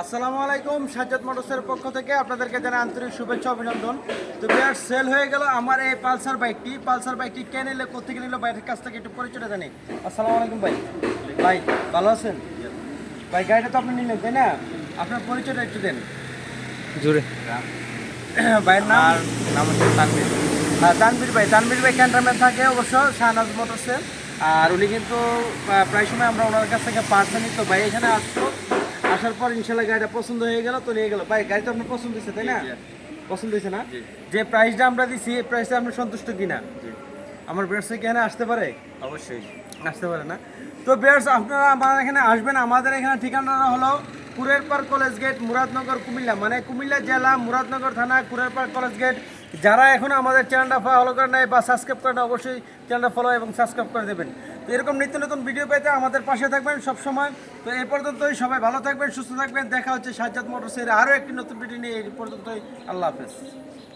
আসসালামু আলাইকুম সাজ্জাদ মোটরসের পক্ষ থেকে আপনাদেরকে জানাই আন্তরিক শুভেচ্ছা অভিনন্দন। তো বিয়ার সেল হয়ে গেল আমার এই পালসার বাইকটি। পালসার বাইকটি কে নিলে কোথেকে নিল বাইরের কাছ থেকে একটু পরিচয়টা জানি। আসসালামু আলাইকুম ভাই। ভাই ভালো আছেন? ভাই গাড়িটা তো আপনি নিলেন তাই না? আপনার পরিচয়টা একটু দেন। জুড়ে। ভাইয়ের নাম? নাম হচ্ছে তানভীর। হ্যাঁ তানবির ভাই। তানবির ভাই ক্যান্টারম্যান থাকে অবশ্য শাহনাজ মোটরসে। আর উনি কিন্তু প্রায় সময় আমরা ওনার কাছ থেকে পার্সে নিত ভাই এখানে আসতো। আসার পর ইনশাল্লাহ গাড়িটা পছন্দ হয়ে গেল তো নিয়ে গেল। ভাই গাড়িটা আপনার পছন্দ হয়েছে তাই না? পছন্দ হয়েছে না? যে প্রাইসটা আমরা দিছি এই প্রাইসে আপনি সন্তুষ্ট কিনা? আমার ব্যবসায়ী এখানে আসতে পারে? অবশ্যই। আসতে পারে না? তো বেয়ার্স আপনারা আমার এখানে আসবেন। আমাদের এখানে ঠিকানাটা হলো কুরেরপাড় কলেজ গেট মুরাদনগর কুমিল্লা। মানে কুমিল্লা জেলা মুরাদনগর থানা কুরেরপাড় কলেজ গেট যারা এখন আমাদের চ্যানেলটা ফলো করে নেয় বা সাবস্ক্রাইব করে নেয় অবশ্যই চ্যানেলটা ফলো এবং সাবস্ক্রাইব করে দেবেন। তো এরকম নিত্য নতুন ভিডিও পেতে আমাদের পাশে থাকবেন সবসময়। তো এই পর্যন্তই, সবাই ভালো থাকবেন, সুস্থ থাকবেন। দেখা হচ্ছে সাজ্জাদ মোটরসের আরও একটি নতুন ভিডিও নিয়ে এই পর্যন্তই। আল্লাহ হাফেজ।